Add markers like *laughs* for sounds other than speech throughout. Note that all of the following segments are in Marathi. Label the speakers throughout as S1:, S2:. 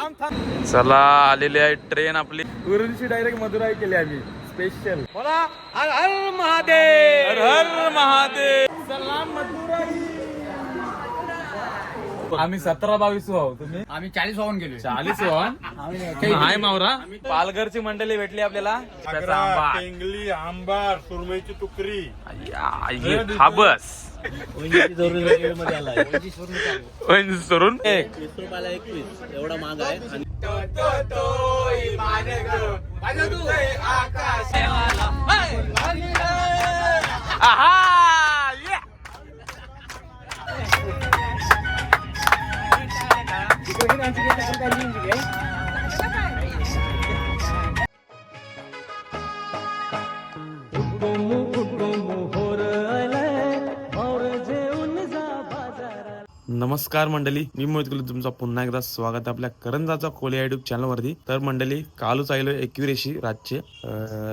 S1: चला आलेली आहे ट्रेन आपली.
S2: उरणची डायरेक्ट मदुराई केली आम्ही. स्पेशल बोला हर हर महादेव.
S1: हर हर महादेव.
S2: सलाम मदुराई. आम्ही सतरा बावीस आहोत तुम्ही?
S3: आम्ही चाळीस वाहून गेलो
S1: चाळीस वन *laughs* हाय मावरा. पालघरची मंडळी भेटली आपल्याला. त्याचा आंबा
S4: टेंगली आंबार सुरमईची तुकरी.
S1: या, ये हा बस. सोडून एक.
S5: एवढा महाग आहे. आणि
S1: आहा! 여기는 안 죽겠다, 한 단지 움직여. नमस्कार मंडळी मी मोहित कुलू तुमचा पुन्हा एकदा स्वागत आहे आपल्या करंजाचा कोलिया युट्यूब चॅनल वरती. तर मंडळी कालच आलो एकविरेशी रातचे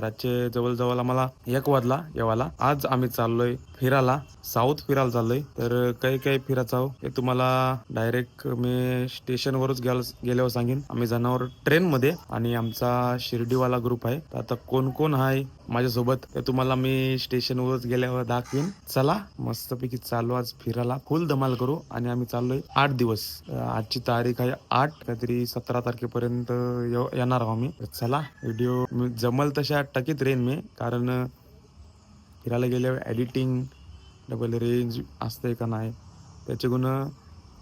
S1: रातचे जवळजवळ आम्हाला एक वाजला येवाला. आज आम्ही चाललोय फिरायला साऊथ फिरायला चाललोय. तर काही काही फिरायचं आहो हे तुम्हाला डायरेक्ट मी स्टेशनवरच गेल्यावर सांगेन. आम्ही जाणार ट्रेन मध्ये आणि आमचा शिर्डीवाला ग्रुप आहे. आता कोण कोण आहे माझ्यासोबत. ते तुम्हाला मी स्टेशनवरच गेल्यावर दाखवीन. चला मस्तपैकी चालू आज फिरायला. फुल धमाल करू आणि आम्ही चाललोय आठ दिवस. आजची तारीख आहे आठ काहीतरी सतरा तारखेपर्यंत येणार आहो आम्ही. चला व्हिडिओ मी जमल तशा टकीत रेन मी कारण फिरायला गेल्यावर एडिटिंग डबल रेंज असते का नाही त्याचे गुण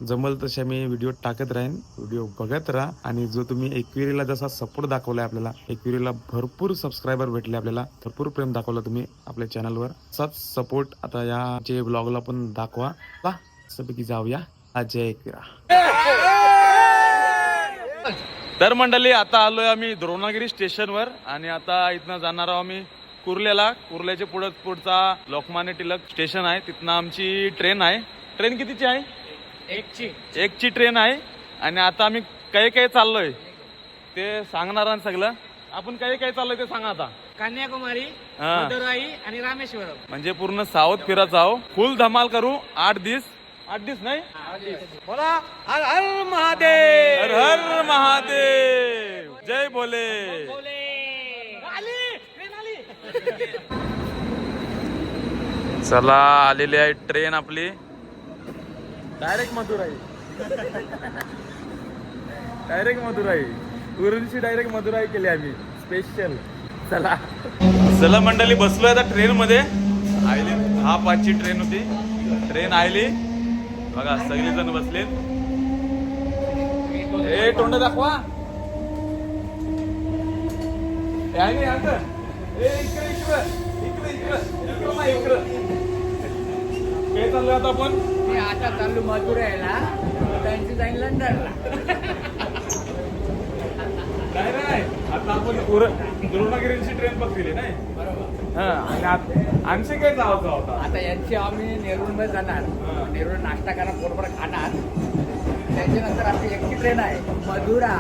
S1: जमल तसे मी व्हिडिओ टाकत राहीन. व्हिडिओ बघत राहा. आणि जो तुम्ही एकविरीला जसा सपोर्ट दाखवलाय आपल्याला एकविरीला भरपूर सबस्क्रायबर भेटले आपल्याला भरपूर प्रेम दाखवलं तुम्ही आपल्या चॅनलवर असाच सपोर्ट आता या जे ब्लॉगला पण दाखवा. वा सपैकी जाऊया. अजय एकविरा. तर मंडळी आता आलोय आम्ही द्रोणागिरी स्टेशनवर आणि आता इथनं जाणार आहोत आम्ही कुर्ल्याला कुर्ल्याच्या पुढं पुढचा लोकमान्य टिलक स्टेशन आहे. तिथनं आमची ट्रेन आहे. ट्रेन कितीची आहे?
S3: एकची.
S1: एकची ट्रेन आहे आणि आता आम्ही काही काही चाललोय. ते सांगणार आहे सगळं. आपण काही काही चाललोय ते सांगा आता.
S3: कन्याकुमारी
S1: हा.
S3: मदुराई आणि रामेश्वरम.
S1: म्हणजे पूर्ण साऊथ फिरायचं आहो फुल धमाल करू. आठ दिवस आठ दिवस नाही?
S2: बोला हर हर महादेव.
S1: हर हर महादेव. जय भोले चला आलेली आहे ट्रेन आपली.
S2: डायरेक्ट मधुराई डायरेक्ट मधुराई उरणची डायरेक्ट मधुराई केली आम्ही. स्पेशल चला.
S1: चला मंडळी बसलोय आता ट्रेन मध्ये आयली दहा पाचची ट्रेन होती. ट्रेन आयली. बघा सगळे जण बसले ए तोंड दाखवा. इकडे ए, इकडे, इकडे, इकडे, इकडे, इकडं इकडं. काय चाललंय आता आपण?
S3: मी आता चाललो मदुराईला त्यांची जाईल लंडनला
S1: नाही नाही. आता आपण उर- द्रोणागिरीची ट्रेन पकडली नाही? हा आणि आत- आणखी काय जायचं होता
S3: आता यांची आम्ही नेरूळमध्ये जाणार. नेरूळ नाश्ता करणार बरोबर खाणार. त्याच्यानंतर आपली एकटी ट्रेन आहे. मधुरा.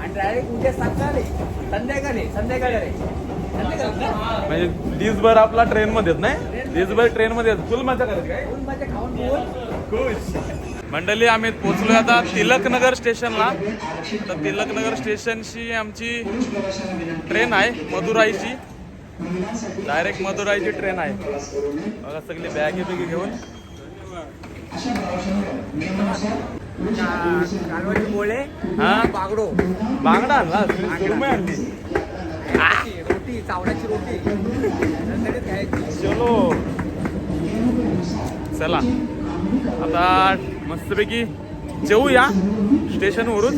S3: आणि डायरेक्ट उद्या सकाळी संध्याकाळी संध्याकाळी. संध्याकाळी.
S1: म्हणजे दिवसभर आपला ट्रेन मध्येच नाही? दिवसभर ट्रेन मध्ये फुल मजा करायची काय? खुश. मंडळी आम्ही पोहोचलोय आता तिलकनगर स्टेशनला. तर तिलकनगर स्टेशनची आमची ट्रेन आहे मदुराईची. डायरेक्ट मदुराईची ट्रेन आहे. बघा सगळी बॅगी बिगी घेऊन.
S3: बोळे
S1: हा?
S3: बागडो.
S1: बांगडा आणला?
S3: रोटी चावड्याची रोटी. *laughs*
S1: चलो. चला. आता मस्तपैकी जेऊया स्टेशनवरून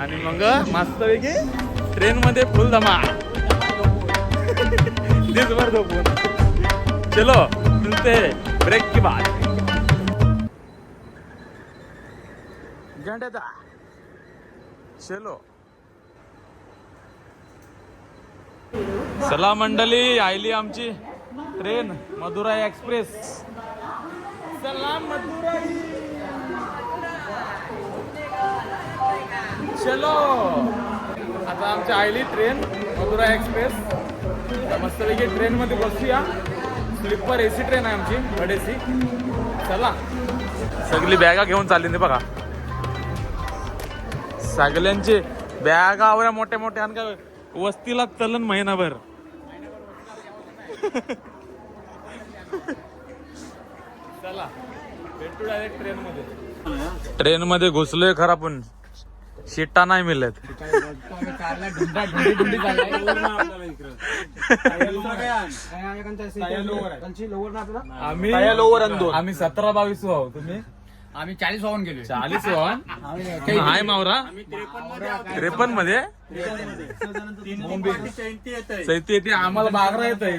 S1: आणि मग मस्तपैकी ट्रेनमध्ये फुल धमा *laughs* दिसभर झोपून. चलो मिळते. ब्रेक की बाद. घंटे चलो चला. मंडळी आयली आमची ट्रेन मदुराई एक्सप्रेस.
S2: सलाम मधुराई.
S1: चलो. आता आमची आयली ट्रेन मधुरा एक्सप्रेस मस्तपैकी ट्रेनमध्ये बसूया. स्लीपर ए सी ट्रेन आहे आमची थर्ड एसी चला. सगळी बॅगा घेऊन चालली ते बघा. सगळ्यांचे बॅगा आवऱ्या मोठ्या मोठ्या आणि का वस्तीला चलन महिनाभर. *laughs* चला. भेटू डायरेक्ट ट्रेन मध्ये. ट्रेन मध्ये घुसलोय खरा पण शिट्टा नाही मिळत.
S2: आम्ही आम्ही सतरा बावीस आहोत तुम्ही.
S3: आम्ही चाळीस वाहून गेलो
S1: चाळीस वाहन? हाय मावरा. त्रेपन्नमध्ये सैती येते आम्हाला बागरा येत आहे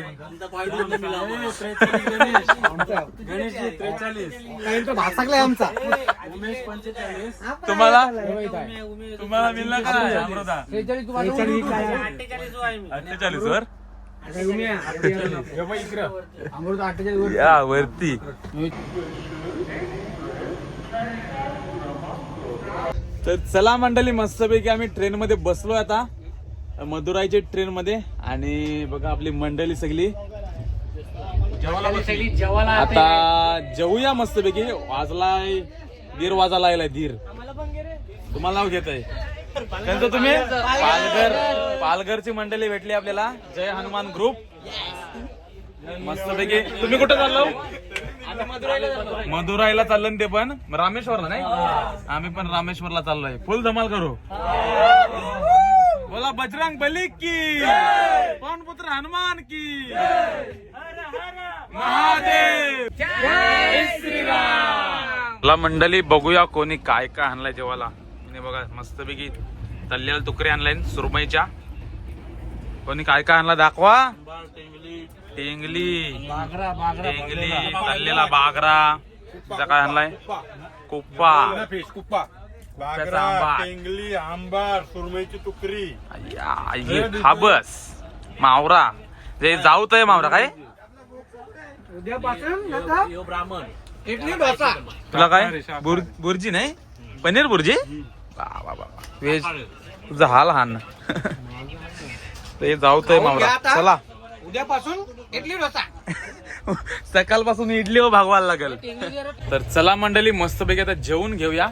S1: तुम्हाला? तुम्हाला मिळणार का अमृता अठ्ठेचाळीस वर. या वरती. तर चला मंडळी मस्तपैकी आम्ही ट्रेन मध्ये बसलो आता. मदुराईच्या ट्रेन मध्ये आणि बघा आपली मंडळी सगळी.
S3: जेवायला
S1: आता जेवूया मस्तपैकी. वाजलाय दीर वाजायला लागलाय दीर तुम्हाला नाव घेत आहे त्यांचं तुम्ही? पालघर. पालघरची मंडळी भेटली आपल्याला. जय हनुमान ग्रुप मस्तपैकी. तुम्ही कुठे चाललो मदुराईला चाललं ना ते पण. रामेश्वरला नाही? आम्ही पण रामेश्वरला चाललोय. फुल धमाल करू. बोला बजरंग बली की? पवन पुत्र हनुमान की? महादेव. ला मंडळी बघूया कोणी काय काय आणलाय जेवायला तिने बघा मस्तपैकी तल्लेला तुकडे आणलाय सुरमईच्या. कोणी काय काय आणला दाखवा. टेंगली. टेंगली तल्लेला बागरा. तिचा काय आणलाय? कुप्पा.
S4: बागरा टेंगली आंबार सुरमईची तुकरी.
S1: ये खाबस मावरा. जे जाऊत आहे मावरा काय?
S5: यो ब्राह्मण.
S1: तुला काय? बुर- बुर्जी नाही? पनीर बुर्जी? वा वा व्हेज. तुझा हाल हान. *laughs* ते जाऊत आहे मावरा. चला.
S3: उद्यापासून इडली डोसा.
S1: सकाळपासून इडली व भागवायला लागेल. तर चला मंडळी मस्तपैकी आता जेवून घेऊया.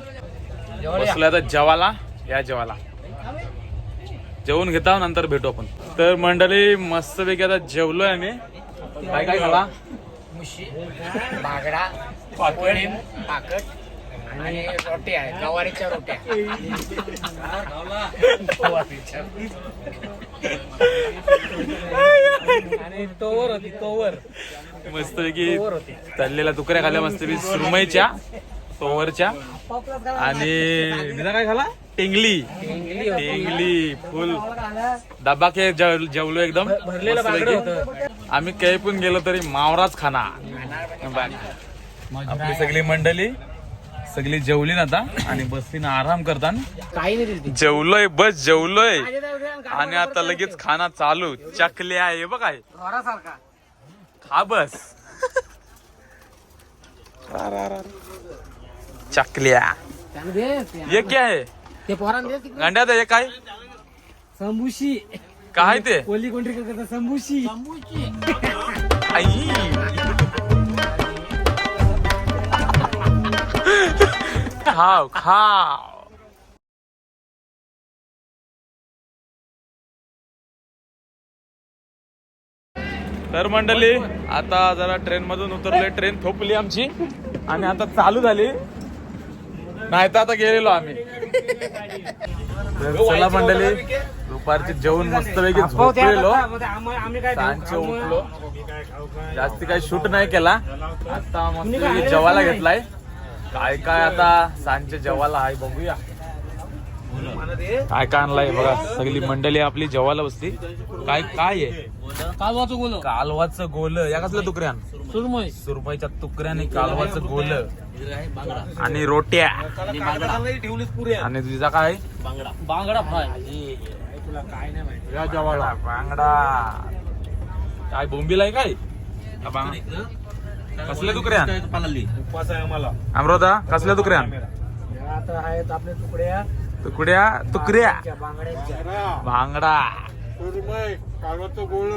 S1: बसलोय आता जेवाला या जेवाला जेवून घेता नंतर भेटू आपण. तर मंडळी मस्तपैकी आता जेवलोय आम्ही. काय काय खाला?
S3: मुशी बागडा पापडी पाकट आणि रोटी आहे गवारीच्या रोट्या. *laughs* आणि तोवर होती तोवर.
S1: मस्तपैकी तळलेल्या तुकड्या खाल्ल्या मस्तपैकी सुरमईच्या तोवरच्या. आणि काय खाला? टेंगली. टेंगली फुल. डबा के जेव- जेवलो एकदम. आम्ही काही पण गेलो तरी मावराच खाना. आपली सगळी मंडळी सगळी जेवली ना आता आणि बसतीन आराम करताना.
S3: काही नाही दिली
S1: जेवलोय बस जेवलोय. आणि आता लगेच खाना चालू. चकल्या आहे बघ काय
S3: घरासारखा.
S1: खा बस. चकल्या. ये क्या है
S3: ते पोरांना दे तिकडे.
S1: गांड्यात हे काय?
S3: संभूशी
S1: काय ते?
S3: कोली कोंडरी करता संभूशी
S1: आई. खाव खाव तर मंडळी आता जरा ट्रेन मधून उतरलोय. ट्रेन थोपली आमची. आणि आता चालू झाली. नाही तर आता गेलेलो आम्ही. तर चला मंडळी दुपारची जेवण मस्तपैकी झोपलेलो. सांजचे उठलो. जास्ती काही शूट नाही केला. आता मस्त जेवायला घेतलाय. काय काय आता सांजच्या जेवायला आहे बघूया. काय काय आणलाय बघा सगळी मंडळी आपली जेवायला बसली. काय काय आहे?
S3: कालवाचं बोल
S1: कालवाचं गोल. या कसल्या तुकड्यान
S3: सुरमय
S1: सुरमईच्या तुकड्याने कालवाचं गोल. आणि रोट्या. आणि तुझा काय?
S3: बांगडा. फ्राय.
S1: या जेवायला. बांगडा. काय बोंबीला आहे काय? का बांग- कसल्या
S4: उपवास आहे आम्हाला.
S1: अमृता कसल्या तुकड्यान
S3: आता आहेत आपल्या तुकड्या.
S1: तुकड्या तुकड्या भांगडा
S4: सुरमई कालवाचं गोळ.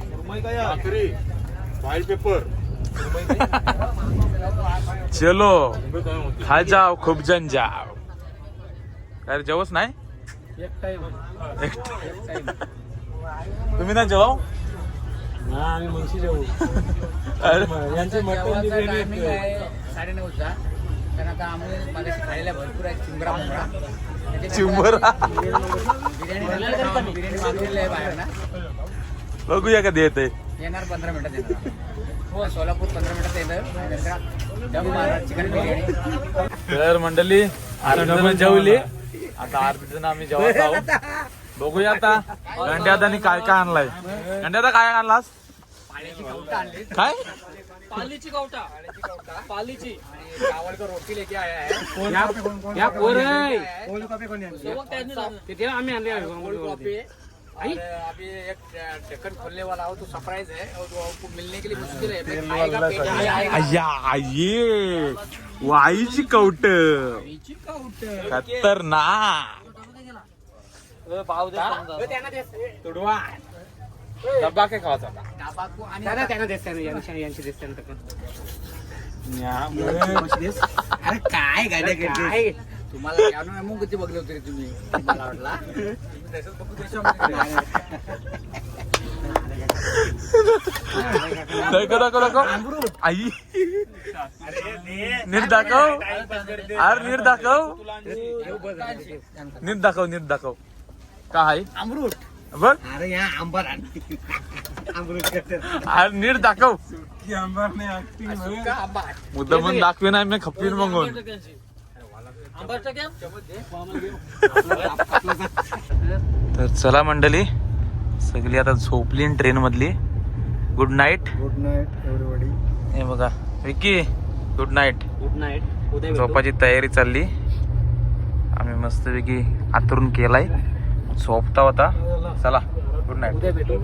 S4: सुरमई काय भाकरी. फाईल पेपर.
S1: चलो. खा जाओ खूप जण जाओ. काय जेवच नाही? एक तुम्ही नाही जेवाव? अरे.
S3: जेवणाचा टायमिंग आहे साडेनऊचा. कारण आता आम्ही मागाशी खायला भरपूर आहे चिंबरा मुंबरा.
S1: चिंबरा.
S3: बिर्याणी नंतर. बिर्याणी मागवलेली आहे बाहेर ना.
S1: बघूया कधी येते
S3: येणार पंधरा मिनिटात येणार. हो सोलापूर पंधरा मिनिटात येतं दम चिकन बिर्याणी.
S1: तर मंडळी जण जेवली. आता अर्धी जण आम्ही जेवत आहोत बघूया आता गंड्यादानी काय काय आणलाय. गंड्यादा काय आणलास?
S3: पाण्याची कवटा आणली?
S1: काय
S3: पालीची कवटा पालीची है आम्ही आणले अभी एक ढक्कन खोलने वाला हो तो सरप्राइज है और वो आपको मिलने के लिए मुश्किल है
S1: कवट. खतरनाक.
S3: तुडवा.
S1: डब्बा काय खावाचा
S3: टाबाकू आणि
S6: त्यांना त्यांना देस त्यांना यांची यांची देस त्यांना
S3: अरे काय गाड्या काय? तुम्हाला जाणून मग किती बघले होते तुम्ही? मला वाटला?
S1: आई. नीट दाखव. अरे नीट. दाखव. नीट दाखव नीट दाखव. काय
S3: अमरूट
S1: बघ
S3: अरे या आंबर
S1: अरे नीट दाखव. मुद्दा पण दाखवे नाही मी खपवीन मगून. तर चला मंडळी सगळी आता झोपली ट्रेन मधली. Good night
S4: good night everybody
S1: हे बघा Vicky good
S6: night good night
S1: झोपाची तयारी चालली. आम्ही मस्तपैकी आतरून केलाय. झोपता होता. चला गुड नाईट
S6: उद्या भेटू.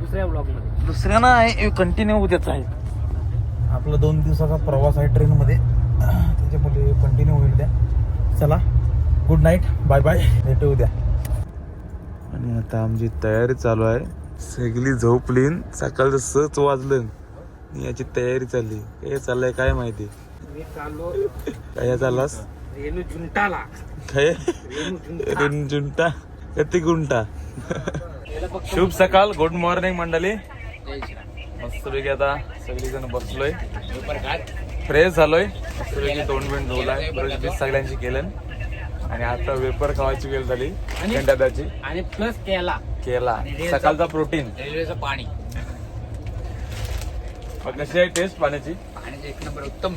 S6: दुसऱ्या ब्लॉगमध्ये
S1: दुसऱ्या ना कंटिन्यू उद्याच आहे. आपला दोन दिवसाचा प्रवास आहे ट्रेनमध्ये. त्याच्यामुळे कंटिन्यू होईल द्या चला गुड नाईट बाय बाय भेटू उद्या. आणि आता आमची तयारी चालू आहे. सगळी झोपलीन. सकाळचं सच वाजलं. याची तयारी चालली. काय चाललंय काय माहिती?
S6: मी चाललो.
S1: काय चाललास?
S6: रेणू झुंटाला.
S1: काय?
S6: रेणू झुंटा.
S1: जुंटा कती गुंटा. शुभ सकाळ गुड मॉर्निंग मंडळी. मस्तपैकी आता सगळीजण बसलोय. फ्रेश झालोय. मस्तपैकी दोन मिनिट धुवलाय. ब्रश बीस सगळ्यांची केलं. आणि आता वेपर खावायची वेळ झाली. गंडादाची
S6: आणि प्लस केला.
S1: केला. सकाळचा प्रोटीन
S3: रेल्वेचं पाणी.
S1: कशी आहे टेस्ट पाण्याची?
S3: पाण्याचे एक नंबर उत्तम.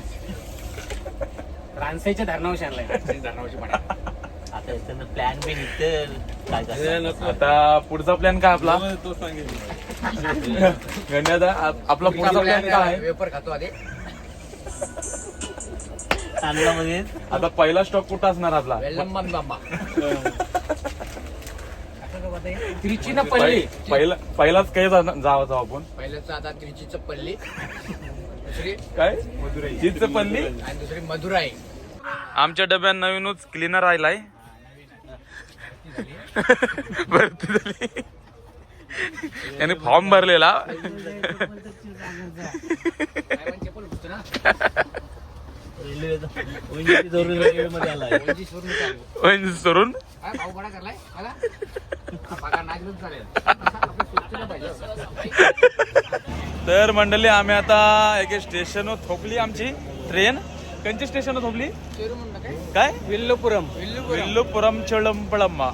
S6: रानसाईच्या धरणावर आणलाय
S3: धरणावरची पाणी
S5: आता प्लॅन बी निघतं काय करणार?
S1: आता पुढचा प्लॅन काय आपला? आप- आपला पुढचा प्लॅन काय? आहे
S3: वेपर खातो आधी.
S5: चांगल्यामध्ये
S1: आता पहिला स्टॉप कुठं असणार आपला?
S3: बांबा
S6: त्रिची ना पल्ली
S1: पहि- पहिला पहिलाच काही जाऊ जाऊ आपण.
S3: पहिल्याच आता त्रिचीचं पल्ली दुसरी?
S1: काय? चीजचं पल्ली
S3: आणि दुसरी मधुराई.
S1: आमच्या डब्यात नवीनच क्लिनर आलाय *laughs* भरती झाली. याने फॉर्म भरलेला. सोडून तर मंडळी आम्ही आता एके स्टेशनवर थोपली आमची ट्रेन. कोणची
S3: चेरू म्हणलं काय?
S1: काय?
S6: विल्लोपुरम.
S1: विल्लुपुरम. चळंपळम्मा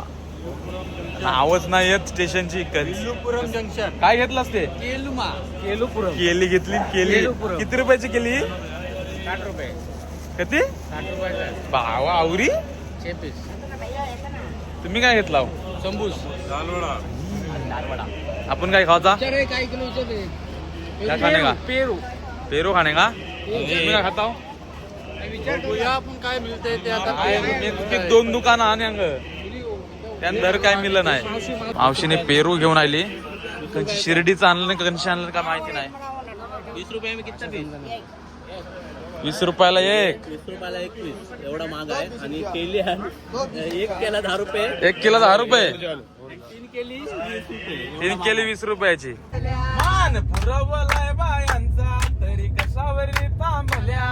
S1: नावच नाही येत स्टेशनची
S3: विल्लुपुरम जंक्शन
S1: काय घेतलास ते
S3: केलुमा.
S6: केलुपुरम.
S1: केली घेतली केली.
S6: केलुपुरम.
S1: किती रुपयाची केली?
S3: साठ रुपये.
S1: किती
S3: साठ रुपयाचा.
S1: बावा आवरी?
S3: छे पीस
S1: तुम्ही काय घेतला हो?
S3: संबूस
S1: आपण काय
S3: विचार काय किलो विचार पेरू
S1: पेरू. खाणे का? तुम्ही काय खाता हो?
S3: बघूया आपण काय मिळतंय ते आता.
S1: काय मी तुझी दोन दुकानं आणि अंग. त्यान दर काय मिळलं नाही. मावशीने पेरू घेऊन आली. कंची शिर्डीचं आणलं नाही कंची आणलं का माहिती नाही.
S5: वीस रुपये मी किती पीस
S1: वीस रुपयाला एक.
S5: वीस रुपयाला एक पीस एवढा महाग आहे. आणि केली एक केला दहा रुपये.
S1: एक किलो दहा रुपये.
S5: तीन केली
S1: तीन केली वीस रुपयाची. मान पुरवलाय बायांचा. तरी कशावर थांबल्या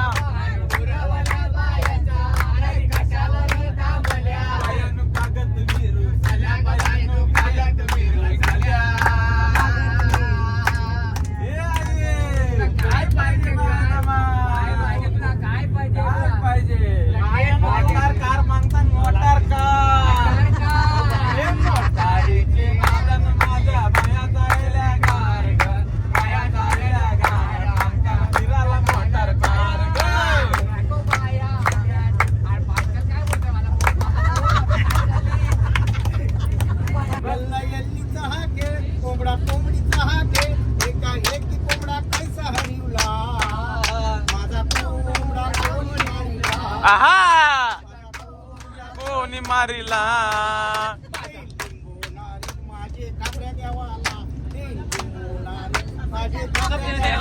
S4: माझे कापऱ्या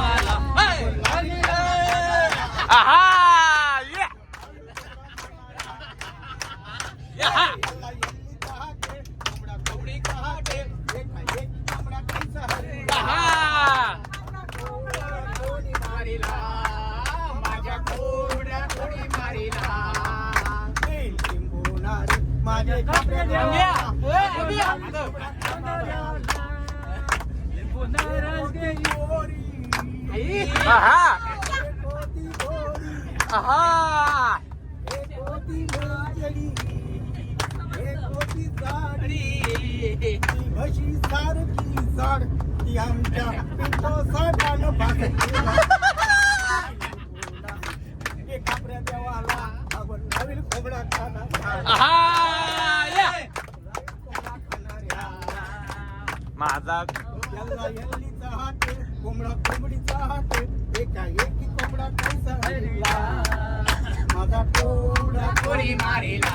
S4: म्हशी सारखी जाड ती आमच्या पिंटो साहेबानं भाकरी कापऱ्या देवाला आपण नवीन खोबडा खाणार.
S1: माझा
S4: याला यल्लीचा हात कोंबडा कोंबडीचा हात एका एकी कोंबडा कैसा माझा कोंबडा
S3: कोणी मारिला?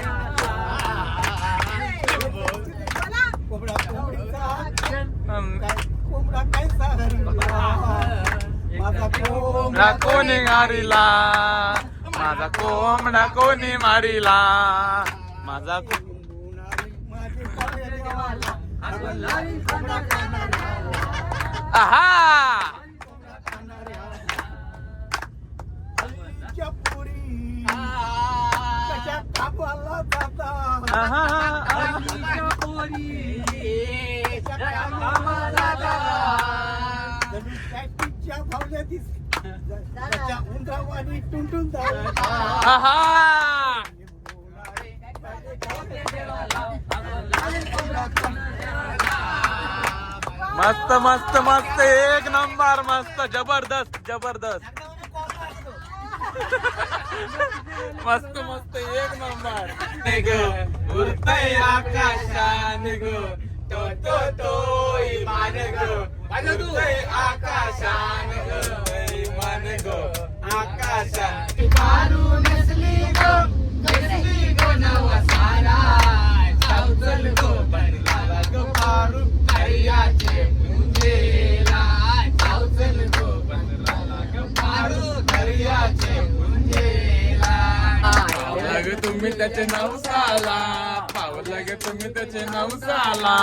S4: कोंबडा
S1: कोणी मारिला? माझा कोंबडा कोणी मारिला? माझा आहा!
S4: टुंटून
S1: मस्त मस्त मस्त. एक नंबर मस्त. जबरदस्त जबरदस्त. मस्त मस्त. एक नंबर. उरतय आकाशान गो तो तो तो इमान गो उरतय आकाशान गो तुम्ही त्याचे नाव साला पावलं तुम्ही त्याचे नाव साला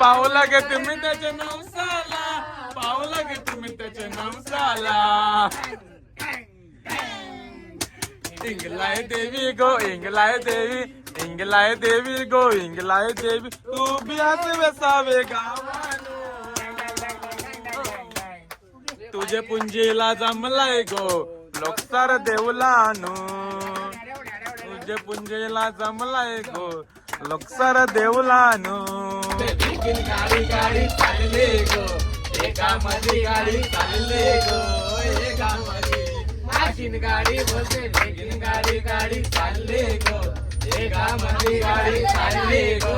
S1: पावलं ग तुम्ही त्याचे नाव साला पावलं ग तुम्ही त्याचे नाव साला. इंगलाय देवी गो इंगलाय देवी इंगलाय देवी गो इंगलाय देवी तू बी हस वेसावे गावानो तुझे पुंजीला जमलाय गो लोकसार देवलानो। तुझे पुंजीला जमलाय गो लोकसार देवलानो। गाडी गाडी चालले गो एका मध्ये गाडी चालले गो एका मध्ये आशीन गाडी बोलते लेकिन गाडी गाडी चालले गो. एका मध्ये गाडी चालले गो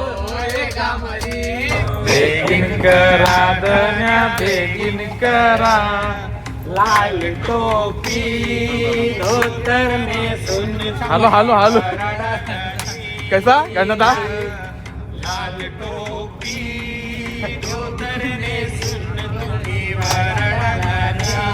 S1: एका मध्ये बेगिन करा दन्या बेगिन करा. लाल टोपी धोतर में सुन हॅलो हॅलो हॅलो. कैसा? कैसा था? लाल टोपी धोतर में सुन तुम्ही वरडाच्या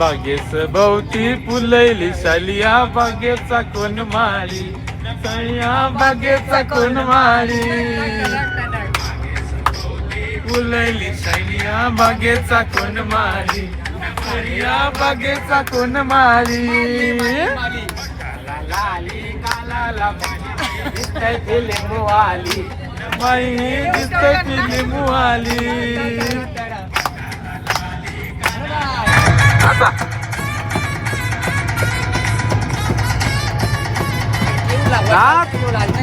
S1: बागेस भोवती फुलैली सलिया बागेचा कोण मारी सलिया बागेचा कोण मारी फुलैली सलिया बागेचा कोण मारी सलिया बागेचा कोण मारी लाली काला लिंबू आली बाई दिसते फिल्म आली आता नाक,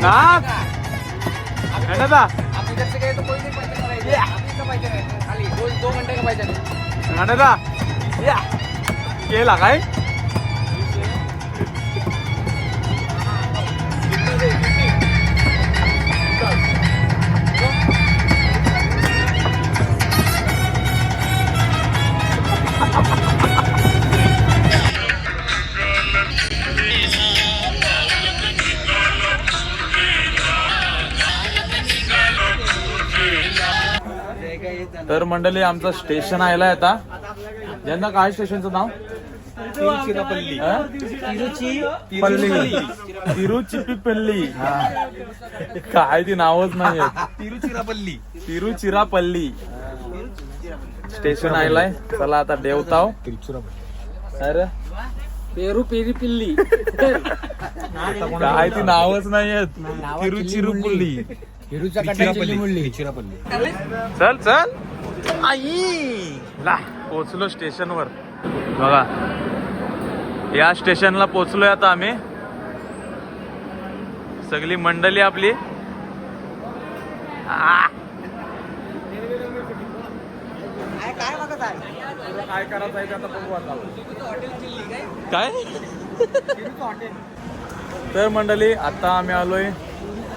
S1: नाक. गणेशा,
S3: आप इधर से गए तो कोई नहीं पहचान रहा आप का पहचान खाली. दो दो घंटे का पहचान है
S1: गणेशा. या. केला काय तर मंडळी आमचं स्टेशन आयला आता यांना काय स्टेशनचं नाव?
S5: तिरुचिरापल्ली.
S1: हा? पल्ली. काय ती नावच नाही
S5: तिरुचिरापल्ली.
S1: तिरुचिरापल्ली. स्टेशन आयलाय. चला आता देवताव. अरे.
S6: पेरू पेरी पिल्ली
S1: काय ती नावच नाही आहेत तिरुचिरुपल्ली.
S3: मुरली
S1: चल चल. आई. ला. पोचलो स्टेशनवर. बघा. या स्टेशनला पोचलोय आता आम्ही. सगळी मंडळी आपली. काय काय? तर मंडळी आता आम्ही आलोय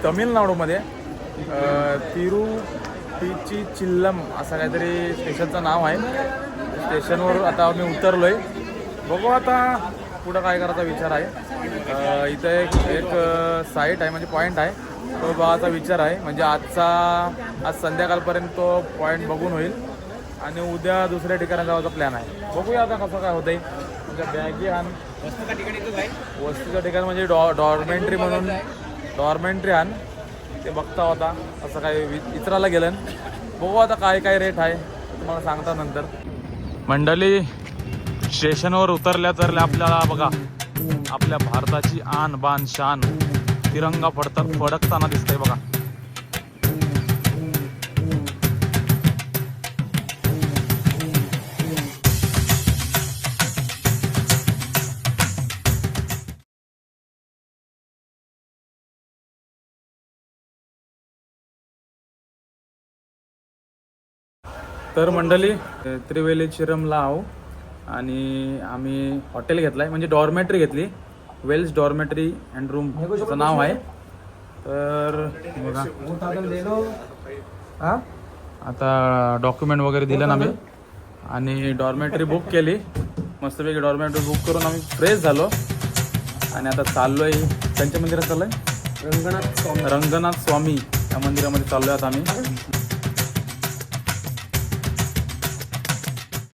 S1: तमिळनाडूमध्ये. अं, तिरुपीची चिल्लम असं काहीतरी स्टेशनचं नाव आहे. स्टेशनवर आता आम्ही आहे बघू आता पुढं काय करायचा विचार आहे. इथं एक एक साईट आहे म्हणजे पॉईंट आहे. तो बघायचा विचार आहे. म्हणजे आजचा आज संध्याकाळपर्यंत तो पॉईंट बघून होईल. आणि उद्या दुसऱ्या ठिकाणी जायचा प्लॅन आहे. बघूया आता कसं काय होतंय. म्हणजे बॅगी आण. वस्तूच्या ठिकाण म्हणजे डॉ डॉर्मेंट्री म्हणून डॉर्मेंट्री आण. ते बघता होता. असं काय वि- विचारायला गेलं. बघू आता काय काय रेट आहे. तुम्हाला सांगता नंतर. मंडळी स्टेशनवर उतरल्या तर आपल्याला बघा आपल्या भारताची आन बान शान तिरंगा फडत फडकताना दिसतंय बघा. तर मंडळी त्रिवेली चिरमला आहो आणि आम्ही हॉटेल घेतलाय म्हणजे डॉर्मेटरी घेतली. वेल्स डॉर्मेटरी अँड रूम नाव आहे. तर बघा. आता डॉक्युमेंट वगैरे दिलं ना आम्ही. आणि डॉर्मेटरी बुक केली. मस्तपैकी डॉर्मेटरी बुक करून आम्ही फ्रेश झालो. आणि आता चाललोय. त्यांच्या मंदिरात चाललोय?
S6: रंगनाथ स्वामी.
S1: रंगनाथ स्वामी या मंदिरामध्ये चाललोय आता आम्ही.